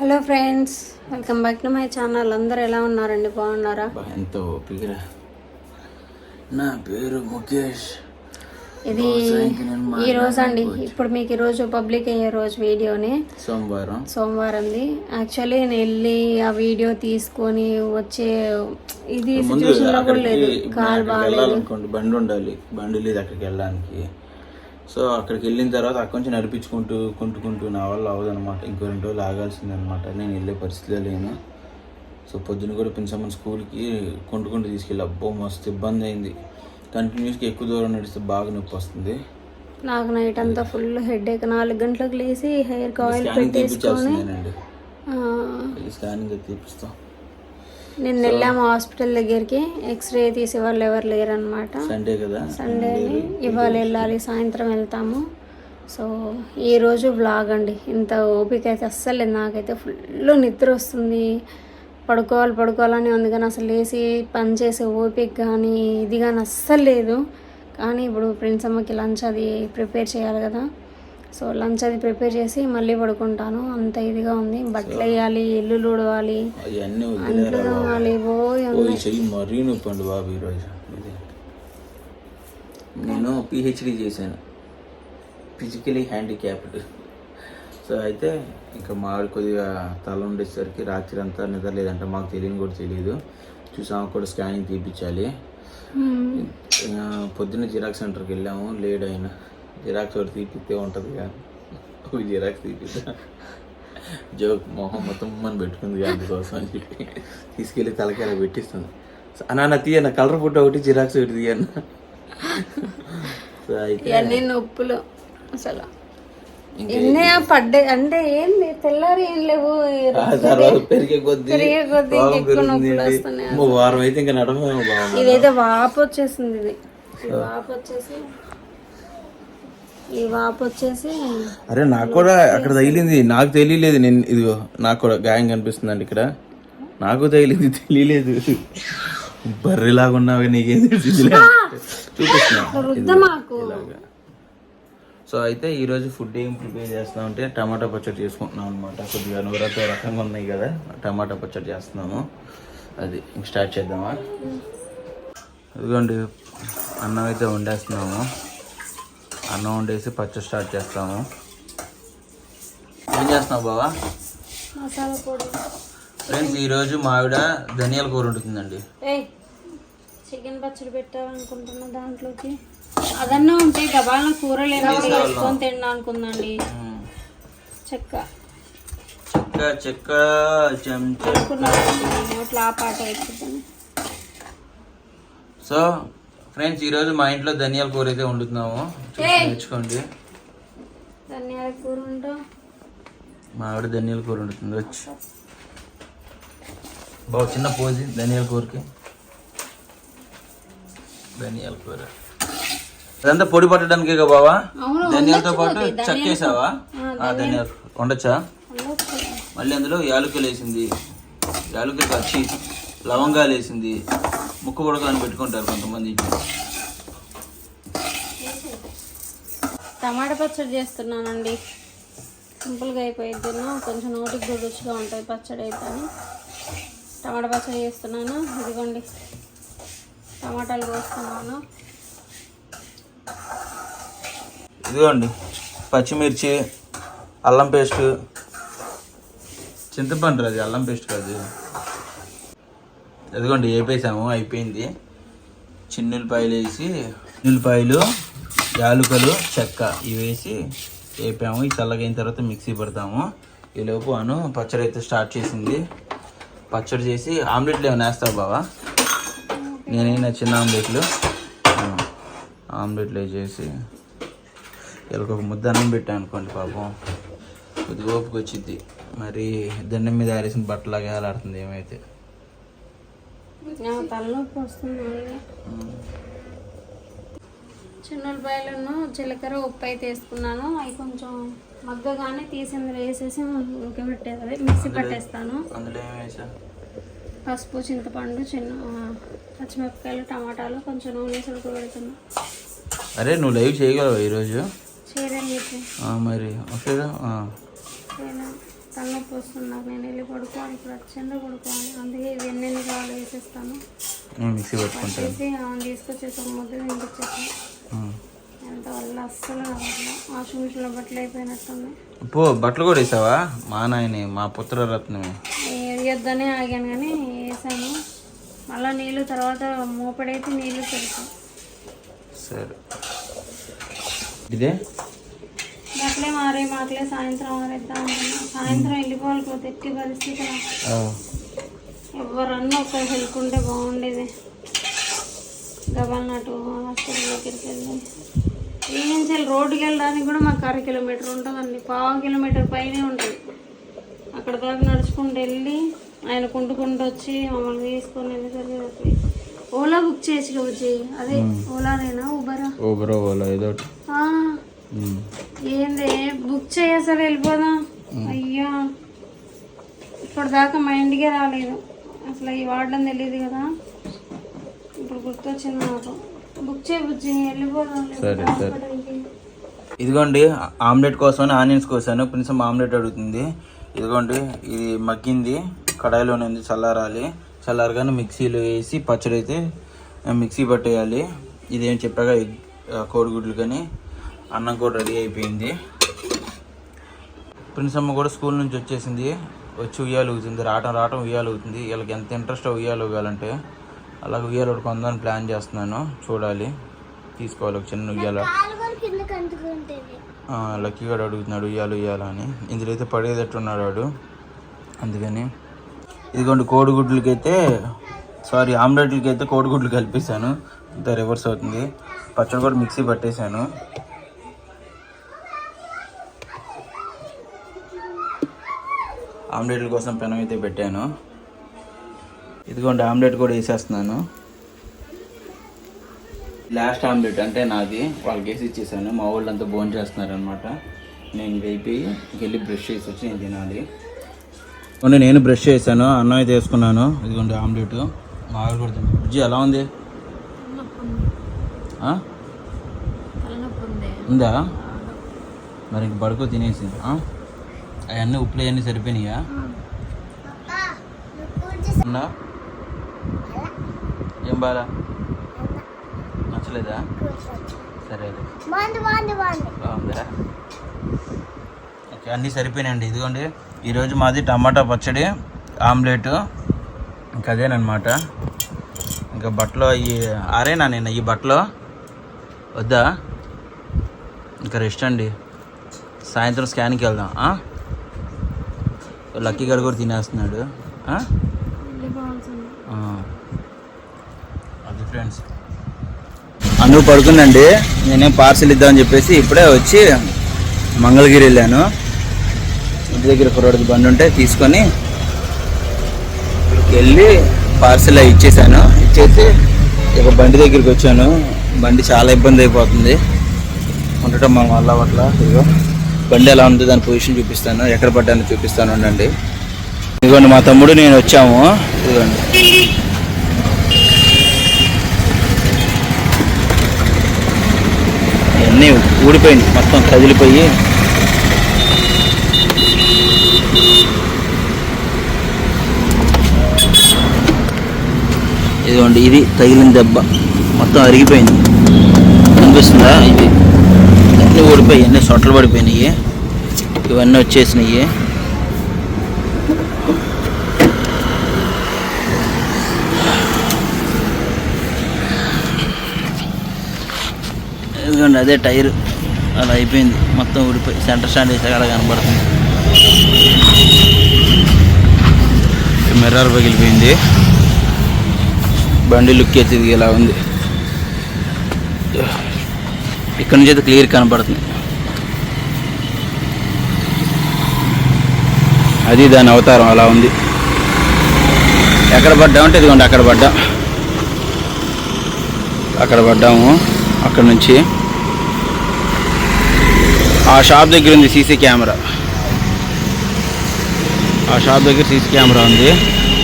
Hello friends welcome back to my channel అందరు ఎలా ఉన్నారండి? బాగున్నారా? ఎంత ఓపికరా. నా పేరు ముఖేష్. ఇది ఈ రోజు అండి. ఇప్పుడు మీకు ఈ రోజు పబ్లిక్ అయ్యే రోజు వీడియోని. సోమవారం. సోమవారంది యాక్చువల్లీ నేను వెళ్ళి ఆ వీడియో తీసుకొని వచ్చే ఇది ముందు సిచ్యువేషన్లో కూడా లేదు. కాల్ బాగాలేదు బండి ఉండాలి. బండి లేదు అక్కడికి వెళ్ళడానికి. సో అక్కడికి వెళ్ళిన తర్వాత అక్కడి నుంచి నడిపించుకుంటూ కుంటుకుంటూ నా వల్ల అవ్వదన్నమాట ఇంకో రెండు రోజులు ఆగాల్సిందనమాట నేను వెళ్ళే పరిస్థితిలో లేను. సో పొద్దున కూడా పిన్సమ్మని స్కూల్కి కొంటుకుంటూ తీసుకెళ్ళి అబ్బో మస్తు ఇబ్బంది అయింది. కంటిన్యూస్గా ఎక్కువ దూరం నడిస్తే బాగా నొప్పి వస్తుంది. నాకు నైట్ అంతా ఫుల్ హెడ్ ఏక్ నాలుగు గంటలకు లేచి హెయిర్ ఆయిల్ పెట్టేసుకొని స్కానింగ్ అది తీపిస్తాం నిన్న వెళ్ళాము హాస్పిటల్ దగ్గరికి ఎక్స్రే తీసే వాళ్ళు ఎవరు లేరనమాట సండే కదా? సండేని ఇవాళ వెళ్ళాలి సాయంత్రం వెళ్తాము. సో ఈ రోజు వ్లాగ్ అండి. ఇంత ఓపిక అయితే అస్సలు లేదు. నాకైతే ఫుల్ నిద్ర వస్తుంది. పడుకోవాలి పడుకోవాలని ఉంది కానీ అసలు లేచి పని చేసే ఓపిక కానీ ఇది కానీ అస్సలు లేదు. కానీ ఇప్పుడు ప్రిన్స్ అమ్మకి లంచ్ అది ప్రిపేర్ చేయాలి కదా. సో లంచ్ అది ప్రిపేర్ చేసి మళ్ళీ పడుకుంటాను. అంత ఇదిగా ఉంది. బట్టలు వేయాలి ఇల్లు ఊడవాలి అంట్లు తోమాలి పోయి మరీ నొప్పి అండి బాబు ఈరోజు. నేను పిహెచ్డి చేశాను. ఫిజికలీ హ్యాండిక్యాప్డ్ సో అయితే ఇంకా మావిడ కొద్దిగా తల ఉండేసరికి రాత్రి అంతా నిద్ర లేదంట. మాకు తెలియని కూడా తెలియదు. చూసాము కూడా స్కానింగ్ తీపించాలి పొద్దున్న జిరాక్స్ సెంటర్కి వెళ్ళాము. లేట్ అయినా. జిరాక్స్ ఒకటి తీపిస్తే ఉంటుంది కానీ ఒక జిరాక్స్ తీపిస్తా జోక్ మొహం మొత్తం మనం పెట్టుకుంది అందుకోసం అని చెప్పి తీసుకెళ్ళి తలకాయ పెట్టిస్తుంది. అన్న తీయన్న కలర్ ఫోటో ఒకటి జిరాక్స్ ఒకటి తీయన్న ఇవన్నీ నొప్పులు అసలు. ఎన్ని పడ్డాయి. అంటే ఏంది? తెల్లారి ఏం లేవు? పెరిగే కొద్దీ పెరిగే కొద్దీ రోగం ఎక్కువ పెరుగుతుంది నొప్పులు ఏంటి? వస్తున్నాయి ఇంకో వారం అయితే ఇంకా బాగుంది ఇదైతే వాపు వచ్చేసింది ఇది. వాపు వచ్చేసి ఈ వాపు వచ్చేసి అరే నాకు కూడా అక్కడ తగిలింది. నాకు తెలియలేదు నేను ఇదిగో నాకు కూడా గాయం కనిపిస్తుందండి ఇక్కడ. నాకు తగిలింది తెలియలేదు. బర్రెలాగా ఉన్నావు నీకేం చూపిస్తున్నా. ఇలాగా. సో అయితే ఈరోజు ఫుడ్ ఏం ప్రిపేర్ చేస్తున్నాం అంటే టమాటా పచ్చడి చేసుకుంటున్నాం అనమాట కొద్దిగా నూరతో రకంగా ఉన్నాయి కదా టమాటా పచ్చడి చేస్తున్నాము. అది ఇంక స్టార్ట్ చేద్దామా? ఇదిగోండి అన్నం అయితే వండేస్తున్నాము. అన్నం వండేసి పచ్చడి స్టార్ట్ చేస్తాము. ఏం చేస్తున్నావు బావా? మసాలా పొడి. ఫ్రెండ్స్ ఈరోజు మా ఆవిడ ధనియాల కూర ఏయ్ చికెన్ పచ్చడి పెట్టాలనుకుంటున్నా దాంట్లోకి. అదన్నా ఉంటే గబాలను కూర లేనప్పుడు వేసుకొని తిన్నా అనుకుందండి. చెక్క. చెక్క చెక్క చెంచా. పాట సో ఫ్రెండ్స్ ఈరోజు మా ఇంట్లో ధనియాల కూర అయితే వండుతున్నాము. చూసి నేర్చుకోండి. ధనియాల కూర మా ఆవిడ ధనియాల కూర వండుతుంది. వచ్చి. బాగా చిన్న పోజి ధనియాల కూరకి. ధనియాల కూర. అదంతా పొడి పట్టడానికే కదా బావా? ధనియాలతో పాటు చక్కేసావా ఆ, ధనియాలు వండొచ్చా. మళ్ళీ అందులో యాలకులు వేసింది. యాలకులు వచ్చి లవంగాలు వేసింది. ముక్కు పొడకని పెట్టుకుంటారు కొంతమంది. టమాటా పచ్చడి చేస్తున్నానండి. సింపుల్గా అయిపోయిద్ది కొంచెం నోటికి కూడా రుచిగా ఉంటుంది పచ్చడి అయితే అని. టమాటా పచ్చడి చేస్తున్నాను. ఇదిగోండి. టమాటాలు కోస్తున్నాను. ఇదిగోండి. పచ్చిమిర్చి అల్లం పేస్ట్. చింతపండు అది అల్లం పేస్ట్ కాదు ఇదిగోండి వేపేసాము అయిపోయింది. చిన్నులపాయలు వేసి చిన్నులపాయలు యాలుకలు చెక్క ఇవి వేసి వేపాము ఈ చల్లగైన తర్వాత మిక్సీ పెడతాము. ఈ లోపు అను పచ్చడి అయితే స్టార్ట్ చేసింది. పచ్చడి చేసి ఆమ్లెట్లు ఏమైనా వేస్తావు బావా? నేనైనా చిన్న ఆమ్లెట్లు. ఆమ్లెట్లు వేసేసి వీళ్ళకి ఒక ముద్ద అన్నం పెట్టాను అనుకోండి పాపం. కొద్దిగా ఓపిక వచ్చింది మరి దండం మీద ఆరేసిన బట్టలాగా వేలాడుతుంది ఏమైతే. తలనొప్పి వస్తుంది మళ్ళీ చిన్నులపాయలను జీలకర్ర ఉప్పు అయితే వేసుకున్నాను. అవి కొంచెం మగ్గగానే తీసింది వేసేసి ఉడకబెట్టేది. మిక్సీ పట్టేస్తాను. అందులో పసుపు చింతపండు చిన్న పచ్చిమిరపకాయలు టమాటాలు కొంచెం నూనె వేసి ఉడకబెడుతున్నా. అరే నువ్వు లైవ్ చేయగలవా ఈరోజు? ఆ, మరి. చేయలేను. తలనొప్పి వస్తుంది. నాకు నేను వెళ్ళి పడుకోవాలి. ఇప్పుడు అర్జెంట్గా పడుకోవాలి. అందుకే ఇది ఎన్నెన్ని కావాలి వేసేస్తాను. మిక్సీ పట్టుకుంటాను తీసుకొచ్చేసి ఒక ముద్ద తినిపించేసి ఉమ్. ఎంత వల్ల అస్సలు కావట్లేదు వాషింగ్ మిషన్లో బట్టలు అయిపోయినట్టుంది పో బట్టలు కూడా వేసావా? మా నాయని మా పుత్రరత్నమే. వేయొద్దనే ఆగాను కానీ వేసాను. మళ్ళీ నీళ్ళు తర్వాత మూపడైతే నీళ్ళు తెలుసు సరే. ఇదే? బట్టలే మారే మాటలే సాయంత్రం మారేద్దాం సాయంత్రం వెళ్ళిపోవాలి ఎట్టి పరిస్థితి. ఎవరన్నా ఒక హెల్ప్ ఉంటే బాగుండేది. గబల్నటు హాస్పిటల్ దగ్గరికి వెళ్ళి. ఏం చేయాలి? రోడ్డుకి వెళ్ళడానికి కూడా మాకు అర కిలోమీటర్ ఉంటుందండి. పావు కిలోమీటర్ పైనే ఉంటుంది. అక్కడ దాకా నడుచుకుంటూ వెళ్ళి ఆయన కుంటుకుంటూ వచ్చి మమ్మల్ని తీసుకొని వెళ్ళేసరికి ఓలా బుక్ చేసి వచ్చి అదే ఓలానేనా? ఊబరా? ఊబరో ఓలా ఏదో. ఏంది? బుక్ చేసారు వెళ్ళిపోదాం? అయ్యా. ఇప్పటిదాకా మా ఇంటికే రాలేదు. అసలు ఈ వాడడం తెలియదు కదా. ఇప్పుడు గుర్తొచ్చింది నాకు. బుక్ చేయ బుజ్జి వెళ్ళిపోదాం. సరే, సరే. ఇదిగోండి ఆమ్లెట్ కోసం ఆనియన్స్ కోసాను. ప్రిన్సం ఆమ్లెట్ అడుగుతుంది. ఇదిగోండి ఇది మగ్గింది. కడాయిలోనే ఉంది చల్లారాలి. చల్లారగానే మిక్సీలో వేసి పచ్చడి అయితే మిక్సీ పట్టేయాలి. ఇదేం చెప్పాగా కోడిగుడ్లు కానీ అన్నం కూడా రెడీ అయిపోయింది. ప్రిన్సమ్మ కూడా స్కూల్ నుంచి వచ్చేసింది. వచ్చి ఉయ్యాలు ఊగుతుంది. రావటం రావటం ఉయ్యాలు ఊగుతుంది. వీళ్ళకి ఎంత ఇంట్రెస్ట్ ఉయ్యాలు ఊగాలంటే అలాగే ఉయ్యాలు ఒకటి కొందామని ప్లాన్ చేస్తున్నాను. చూడాలి. తీసుకోవాలి ఒక చిన్న ఉయ్యాల. లక్కీ గారు అడుగుతున్నాడు ఉయ్యాలు ఉయ్యాల అని. ఇందులో అయితే పడేటట్టున్నాడు వాడు. అందుకని ఇదిగోండి కోడిగుడ్లకి అయితే సారీ ఆమ్లెట్లకి అయితే కోడిగుడ్లు కలిపేశాను. ఇంత రివర్స్ అవుతుంది. పచ్చడి కూడా మిక్సీ పట్టేశాను. ఆమ్లెట్ల కోసం పెనం అయితే పెట్టాను. ఇదిగోండి ఆమ్లెట్ కూడా వేసేస్తున్నాను. లాస్ట్ ఆమ్లెట్ అంటే నాది. వాళ్ళకి వేసి ఇచ్చేసాను. మా వాళ్ళు అంతా భోజనం చేస్తున్నారు అనమాట నేను అయిపోయి వెళ్ళి బ్రష్ చేసి వచ్చి నేను తినాలి. కొన్ని నేను బ్రష్ చేశాను. అన్నం అయితే వేసుకున్నాను. ఇదిగోండి ఆమ్లెట్. మా ఆవిడ కూడా. బుజ్జి ఎలా ఉంది? ఉంది. మరి ఇంక తినేసి. ఆ? అవన్నీ ఉప్పులు అవన్నీ సరిపోయినాయా? ఉన్నా ఏం బాలా? నచ్చలేదా? సరే బాగుందా ఓకే అన్నీ సరిపోయినాయండి. ఇదిగోండి ఈరోజు మాది టమాటా పచ్చడి ఆమ్లెట్ ఇంకా అదేనమాట ఇంకా బట్టలు అవి ఆరేనా నేను ఈ బట్టలు? వద్దా? ఇంకా రెస్ట్ అండి. సాయంత్రం స్కాన్కి వెళ్దాం లక్కీ గడు కూడా తినేస్తున్నాడు. అది ఫ్రెండ్స్ అను పడుకుందండి. నేనేం పార్సిల్ ఇద్దామని చెప్పేసి ఇప్పుడే వచ్చి మంగళగిరి వెళ్ళాను. ఇంటి దగ్గర కుర్రాడికి బండి ఉంటే తీసుకొని ఇక్కడికి వెళ్ళి పార్సిల్ అవి ఇచ్చేసాను. ఇచ్చేసి ఇక బండి దగ్గరికి వచ్చాను. బండి చాలా ఇబ్బంది అయిపోతుంది. ఉండటం మన వల్ల అట్లా ఇదిగో. బండి ఎలా ఉంది దాని పొజిషన్ చూపిస్తాను ఎక్కడ పడ్డాను చూపిస్తాను ఉండండి. ఇదిగోండి మా తమ్ముడు నేను వచ్చాము. ఇదిగోండి. ఇవన్నీ ఊడిపోయింది మొత్తం కదిలిపోయి. ఇదిగోండి ఇది తగిలిన దెబ్బ. మొత్తం అరిగిపోయింది. కనిపిస్తుందా? ఇది. అన్నీ ఊడిపోయి అన్నీ సొట్టలు పడిపోయినాయి. ఇవన్నీ వచ్చేసినాయి. ఇదిగోండి అదే టైర్. అలా అయిపోయింది. మొత్తం ఊడిపోయి సెంటర్ స్టాండ్ వేసాక అలా కనబడుతుంది. మిర్రర్ పగిలిపోయింది. బండి లుక్ అయితే ఇలా ఉంది. ఇక్కడ నుంచి అయితే క్లియర్ కనబడుతుంది అది దాని అవతారం అలా ఉంది. ఎక్కడ పడ్డామంటే ఇదిగోండి అక్కడ పడ్డా. అక్కడ పడ్డాము అక్కడ నుంచి. ఆ షాప్ దగ్గర ఉంది సీసీ కెమెరా. ఆ షాప్ దగ్గర సీసీ కెమెరా ఉంది.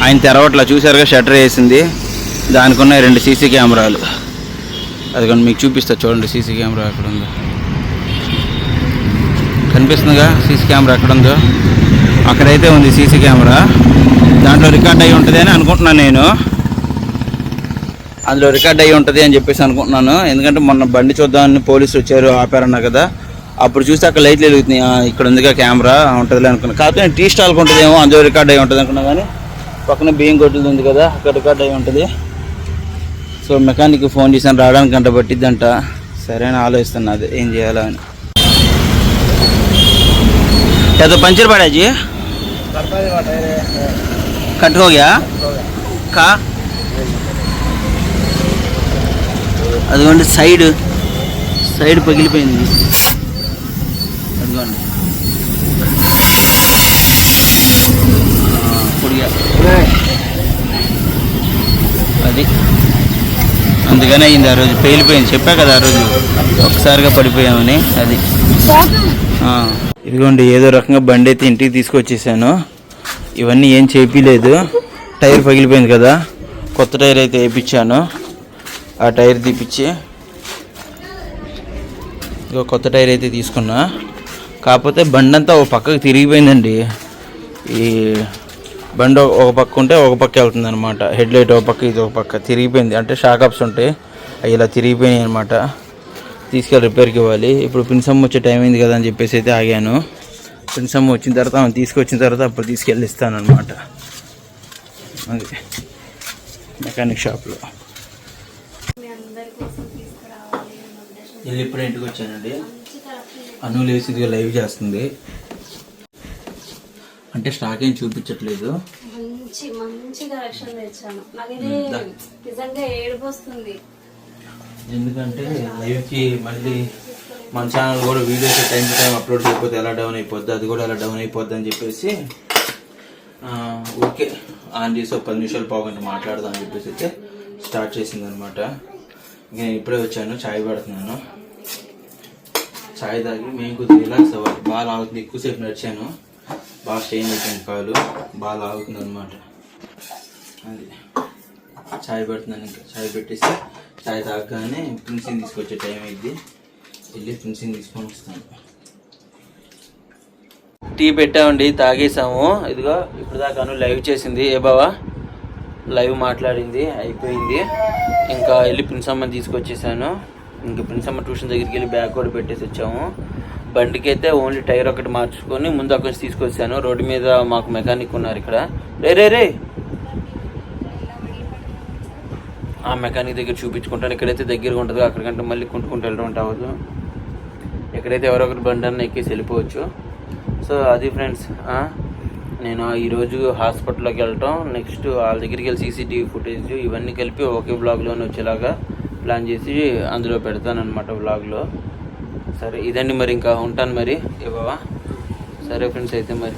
ఆయన తెరవట్లా చూసారుగా షట్టర్ వేసింది. దానికి ఉన్నాయి రెండు సీసీ కెమెరాలు. అది కానీ మీకు చూపిస్తా చూడండి సీసీ కెమెరా ఎక్కడ ఉందో. కనిపిస్తుందిగా సీసీ కెమెరా ఎక్కడ ఉందో. అక్కడైతే ఉంది సీసీ కెమెరా. దాంట్లో రికార్డ్ అయి ఉంటుంది అని అనుకుంటున్నాను నేను. అందులో రికార్డ్ అయి ఉంటుంది అని చెప్పేసి అనుకుంటున్నాను. ఎందుకంటే మొన్న బండి చూద్దామని పోలీసులు వచ్చారు ఆపారన్నా కదా. అప్పుడు చూస్తే అక్కడ లైట్లు వెలుగుతున్నాయి. ఇక్కడ ఉందిగా కెమెరా ఉంటుందిలే అనుకున్నాను కాకపోతే నేను టీ స్టాల్కి ఉంటుందేమో అందులో రికార్డ్ అయ్యి ఉంటుంది అనుకున్నా కానీ పక్కన బియ్యం కొట్టుది ఉంది కదా అక్కడ రికార్డ్ అయి ఉంటుంది. సో మెకానిక్ ఫోన్ చేశాను రావడానికి గంట పట్టిద్దంట సరే అని ఆలోచిస్తున్నా అదే ఏం చేయాలా అని या तो पंचर पड़ा जी कट हो गया का అదిగోండి సైడ్ సైడ్ పగిలిపోయింది అదిగోండి ఆ, పొడిగా అది అందుకనే అయింది ఆ రోజు. పేలిపోయింది. చెప్పా కదా ఆ రోజు. ఒకసారిగా పడిపోయామని. అది. ఇదిగోండి ఏదో రకంగా బండి అయితే ఇంటికి తీసుకొచ్చేసాను. ఇవన్నీ ఏం చేపిలేదు. టైర్ పగిలిపోయింది కదా. కొత్త టైర్ అయితే వేయించాను ఆ టైర్ తీపిచ్చి ఇదిగో కొత్త టైర్ అయితే తీసుకున్నా. కాకపోతే బండి అంతా ఒక పక్కకు తిరిగిపోయిందండి. ఈ బండి ఒక- పక్క ఉంటే ఒక పక్క వెళ్తుంది అనమాట హెడ్ లైట్ ఒక పక్క ఇది ఒక పక్క. తిరిగిపోయింది. అంటే షాక్ అప్స్ ఉంటాయి. అవి ఇలా తిరిగిపోయినాయి అనమాట తీసుకెళ్ళి రిపేర్కి ఇవ్వాలి. ఇప్పుడు పిన్సమ్ వచ్చే టైం అయింది కదా అని చెప్పేసి అయితే ఆగాను. పిన్సమ్ వచ్చిన తర్వాత ఆమె తీసుకొచ్చిన తర్వాత అప్పుడు తీసుకెళ్ళి ఇస్తాను అనమాట అది మెకానిక్ షాప్లో వెళ్ళి ఇప్పుడు ఇంటికి వచ్చానండి. అను లేసిదిగా లైవ్ చేస్తుంది. అంటే స్టాక్ ఏం చూపించట్లేదు. మంచి మంచి కలెక్షన్ తెచ్చాను. నిజంగా ఏడుపు వస్తుంది ఎందుకంటే లైవ్కి మళ్ళీ మన ఛానల్ కూడా videos time to time upload చేయకపోతే ఎలా డౌన్ అయిపోద్ది? అది కూడా ఎలా డౌన్ అయిపోద్ది అని చెప్పేసి ఓకే ఆన్ చేసి ఒక పది నిమిషాలు పావుగంట మాట్లాడదాం అని చెప్పేసి అయితే స్టార్ట్ చేసింది అనమాట నేను ఇప్పుడే వచ్చాను చాయ్ పెడుతున్నాను. చాయ్ తాగి మేము కొద్దిగా రిలాక్స్ అవ్వాలి. బాగా ఎక్కువసేపు నడిచాను. బాగా స్టెయిన్ అయిపోయింది కాలు బాగా లాగుతుంది అనమాట అది చాయ్ పెడుతున్నాను ఇంకా చాయ్ పెట్టేసి చాయ్ తాగగానే ప్రిన్సిని తీసుకొచ్చే టైం అయింది. వెళ్ళి ప్రిన్సిని తీసుకొని వస్తాను. టీ పెట్టామండి తాగేసాము. ఇదిగో ఇప్పుడు దాకాను లైవ్ చేసింది. ఏ బావా? లైవ్ మాట్లాడింది అయిపోయింది. ఇంకా వెళ్ళి ప్రిన్సమ్మని తీసుకొచ్చేసాను. ఇంకా ప్రిన్సమ్మ ట్యూషన్ దగ్గరికి వెళ్ళి బ్యాగ్ కూడా పెట్టేసి వచ్చాము. బండికి అయితే ఓన్లీ టైర్ ఒకటి మార్చుకొని ముందు అక్కడి నుంచి తీసుకొచ్చాను. రోడ్డు మీద మాకు మెకానిక్ ఉన్నారు ఇక్కడ. రే రే రే! ఆ మెకానిక్ దగ్గర చూపించుకుంటాను. ఇక్కడైతే దగ్గరగా ఉంటుంది. అక్కడికంటే మళ్ళీ కుంటుకుంటూ వెళ్ళడం అవ్వదు. ఎక్కడైతే ఎవరో ఒకటి బండి అన్న ఎక్కేసి వెళ్ళిపోవచ్చు. సో అది ఫ్రెండ్స్ నేను ఈరోజు హాస్పిటల్లోకి వెళ్ళటం. నెక్స్ట్ వాళ్ళ దగ్గరికి వెళ్ళి సీసీటీవీ ఫుటేజ్ ఇవన్నీ కలిపి ఒకే బ్లాగ్లోనే వచ్చేలాగా ప్లాన్ చేసి అందులో పెడతానమాట బ్లాగ్లో సరే ఇదండి మరి ఇంకా ఉంటాను మరి. ఏ బావా సరే ఫ్రెండ్స్ అయితే మరి